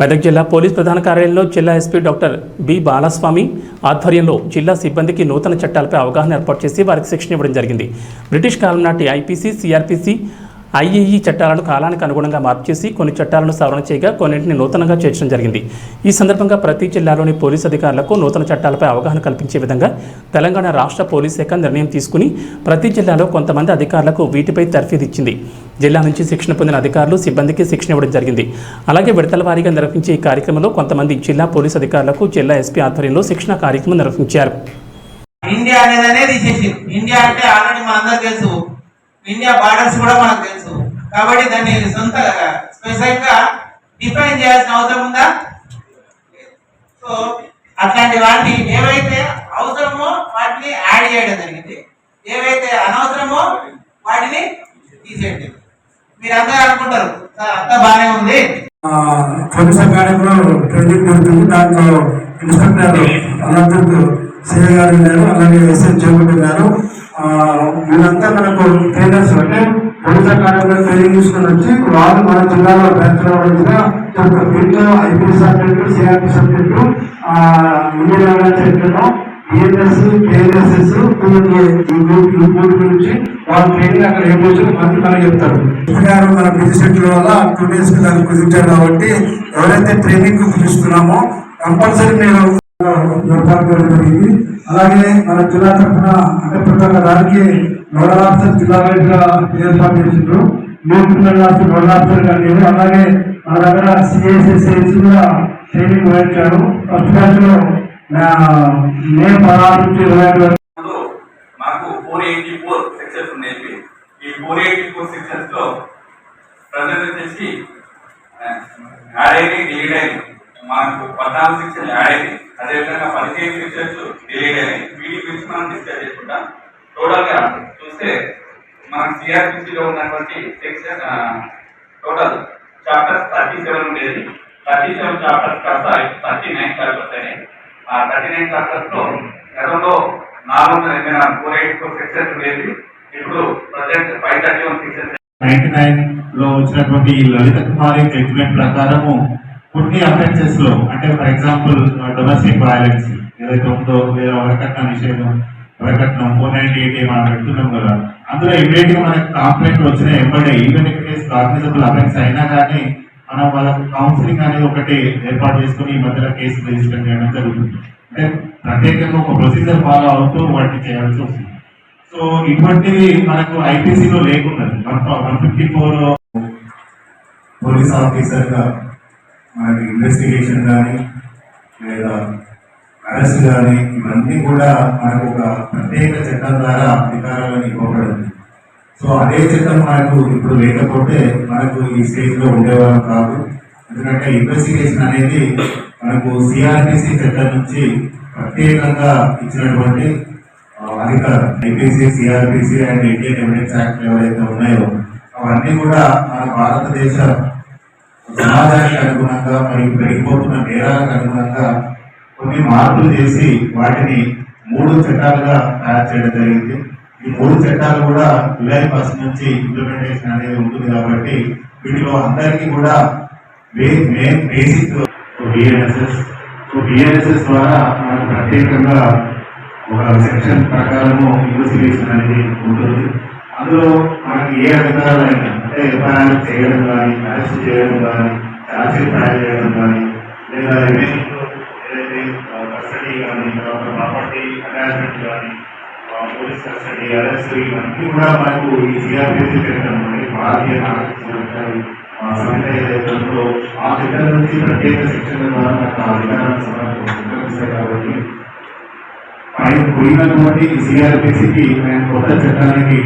మెదక్ జిల్లా పోలీస్ ప్రధాన కార్యాలయంలో జిల్లా ఎస్పీ డాక్టర్ బి బాలస్వామి ఆధ్వర్యంలో జిల్లా సిబ్బందికి నూతన చట్టాలపై అవగాహన ఏర్పాటు చేసి వారికి శిక్షణ ఇవ్వడం జరిగింది. బ్రిటిష్ కాలం నాటి ఐపీసీ సిఆర్పిసి ఐఏఈ చట్టాలను కాలానికి అనుగుణంగా మార్పు చేసి కొన్ని చట్టాలను సవరణ చేయగా కొన్నింటిని నూతనంగా చేర్చడం జరిగింది. ఈ సందర్భంగా ప్రతి జిల్లాలోని పోలీస్ అధికారులకు నూతన చట్టాలపై అవగాహన కల్పించే విధంగా తెలంగాణ రాష్ట్ర పోలీస్ శాఖ నిర్ణయం తీసుకుని ప్రతి జిల్లాలో కొంతమంది అధికారులకు వీటిపై తర్ఫీదు ఇచ్చింది. జిల్లా నుంచి శిక్షణ పొందిన అధికారులు సిబ్బందికి శిక్షణ ఇవ్వడం జరిగింది. అలాగే విడతల వారీగా నిర్వహించే ఈ కార్యక్రమంలో కొంతమంది జిల్లా పోలీస్ అధికారులకు జిల్లా ఎస్పీ ఆధ్వర్యంలో శిక్షణ కార్యక్రమం నిర్వహించారు. ఇండియా అనేది ఇండియా అంటే ఆల్రెడీ మనందరికి తెలుసు. ఇండియా బార్డర్స్ కూడా మనకు తెలుసు. కాబట్టి దాన్ని సొంత స్పెసిఫిక్గా డిఫైన్ చేయాల్సిన అవసరం ఉందా? సో అట్లాంటి వాటిని ఏవైతే అవసరమో వాటిని యాడ్ చేయడం జరిగింది ఏవైతే అనవసరమో వాటిని తీసేయండి మీరు అందరూ అనుకుంటారు "సార్, అంతా బాగానే ఉంది పోలీస్ అకాడమీలో ట్రైనింగ్ జరుగుతుంది దాంట్లో ఇన్స్పెక్టర్ అనంతపుర్ సిఐ గారు ఉన్నారు అలాగే ఎస్ఎస్ జోగుడు ఉన్నారు. వీళ్ళంతా మనకు ట్రైనర్స్ అంటే పోలీస్ అకాడమీలో ట్రైనింగ్ తీసుకుని వచ్చి వాళ్ళు మన జిల్లాలో బ్రాంచ్ రావాల్సిన దీంట్లో IP subject CRP subject Indian evidence సెంటర్లో బిఎన్ఎస్ కేఎన్ఎస్ఎస్ ఈ మూడు గురించి వాళ్ళు ట్రైనింగ్ అక్కడ ఏం చేసిన మంది మనకి చెప్తారు. గారు మన బిజీ షెడ్యూల్ వల్ల టూ డేస్ దాన్ని కుదించారు కాబట్టి ఎవరైతే ట్రైనింగ్ పిలుస్తున్నామో కంపల్సరీ మీరు ఏర్పాటు జరిగింది. అలాగే మన జిల్లా తరఫున అంటే ప్రతి ఒక్క దానికి నోడల్ ఆఫీసర్ జిల్లా వైజ్గా ఏర్పాటు చేసిండ్రు. న్యూట్రిషన్ నోడల్ ఆఫీసర్ కానీ అలాగే మన దగ్గర సిఎస్ఎస్ఎస్ కూడా ట్రైనింగ్ వహించారు. ఫస్ట్ బ్యాచ్లో మే పదహారు నుంచి ఇరవై ఐదు వరకు ఇప్పుడు మాకు ఫోర్ ఎయిటీ ఫోర్ సెక్షన్స్ ఉన్నాయి. ఈ ఫోర్ ఎయిటీ ఫోర్ సెక్షన్స్లో ప్రజెంట్ వచ్చేసి యాడ్ అయింది డిలీట్ అయింది మనకు పద్నాలుగు సెక్షన్ యాడ్ అయింది అదేవిధంగా పదిహేను సెక్షన్స్ డిలీట్ అయినాయి. వీటి గురించి మనం డిస్కస్ చేసుకుంటాం టోటల్గా చూస్తే మన సిఆర్పిసిలో ఉన్నటువంటి section total chapters thirty seven ఉండేది. థర్టీ సెవెన్ చాప్టర్స్ కాస్త థర్టీ నైన్ చాప్టర్స్ అయినాయి. ఆ థర్టీ నైన్ చాప్టర్స్లో గతంలో నాలుగు వందల ఎనభై నాలుగు ఫోర్ ఎయిట్ ఫోర్ సెక్షన్స్ ఉండేది ఇప్పుడు present five thirty one sections ninety నైన్లో వచ్చినటువంటి ఈ లలిత కుమారి జడ్జిమెంట్ ప్రకారము కొన్ని అఫెన్సెస్లో అంటే ఫర్ ఎగ్జాంపుల్ డొమెస్టిక్ వైలెన్స్ ఏదైతే ఉందో లేదా వరకట్న నిషేధం వరకట్నం ఫోర్ నైన్టీ ఎయిట్ మనం పెడుతున్నాం కదా అందులో ఇమీడియట్గా మనకి కంప్లైంట్ వచ్చిన ఎంబడే even it is cognizable offence అయినా కానీ మనం వాళ్ళకు కౌన్సిలింగ్ అనేది ఒకటి ఏర్పాటు చేసుకుని ఈ మధ్యలో కేసు రిజిస్టర్ చేయడం జరుగుతుంది. అంటే ప్రత్యేకంగా ఒక ప్రొసీజర్ ఫాలో అవుతూ వాటిని చేయాల్సి వస్తుంది సో ఇటువంటివి మనకు ఐపీసీలో లేకున్నది. One one fifty four police ఆఫీసర్గా మనకి ఇన్వెస్టిగేషన్ కానీ లేదా అరెస్ట్ కానీ ఇవన్నీ కూడా మనకు ఒక ప్రత్యేక చట్టం ద్వారా అధికారాలను ఇవ్వబడింది. సో అదే చట్టం మనకు ఇప్పుడు లేకపోతే మనకు ఈ స్టేజ్లో ఉండేవాళ్ళం కాదు. ఎందుకంటే ఇన్వెస్టిగేషన్ అనేది మనకు సిఆర్పిసి చట్టం నుంచి ప్రత్యేకంగా ఇచ్చినటువంటి అధికారం IPC CrPC and Indian evidence act ఎవరైతే ఉన్నాయో అవన్నీ కూడా మన భారతదేశ సమాజానికి అనుగుణంగా మరియు పెరిగిపోతున్న నేరాలకు అనుగుణంగా కొన్ని మార్పులు చేసి వాటిని మూడు చట్టాలుగా తయారు చేయడం జరిగింది. ఈ మూడు చట్టాలు కూడా జూలై ఫస్ట్ నుంచి ఇంప్లిమెంటేషన్ అనేది ఉంటుంది కాబట్టి వీటిలో అందరికీ కూడా main basic BNSS so BNSS ద్వారా మనకు ప్రత్యేకంగా ఒక సెక్షన్ ప్రకారము ఇన్వెస్టిగేషన్ అనేది ఉంటుంది. అందులో మనకి ఏ అధికారులైనా అంటే ఎఫ్ఐఆర్ చేయడం కానీ అరెస్ట్ చేయడం కానీ ఛార్జ్షీట్ ఫైల్ చేయడం కానీ లేదా ఏదైతే కస్టడీ కానీ తర్వాత ప్రాపర్టీ అటాచ్మెంట్ కానీ పోలీస్ కస్టడీ అరెస్ట్ ఇవన్నీ కూడా మనకు ఈ సిఆర్పిసి పెట్టడం అంటే భారతీయ నాగరిక సురక్ష ఆ సంస్థ నుంచి ప్రత్యేక శిక్షణ ద్వారా మనకు ఆ అధికారాన్ని సమర్పిస్తాయి కాబట్టి ఆయన పోయినటువంటి సిఆర్పిసికి ఆయన కొత్త చట్టానికి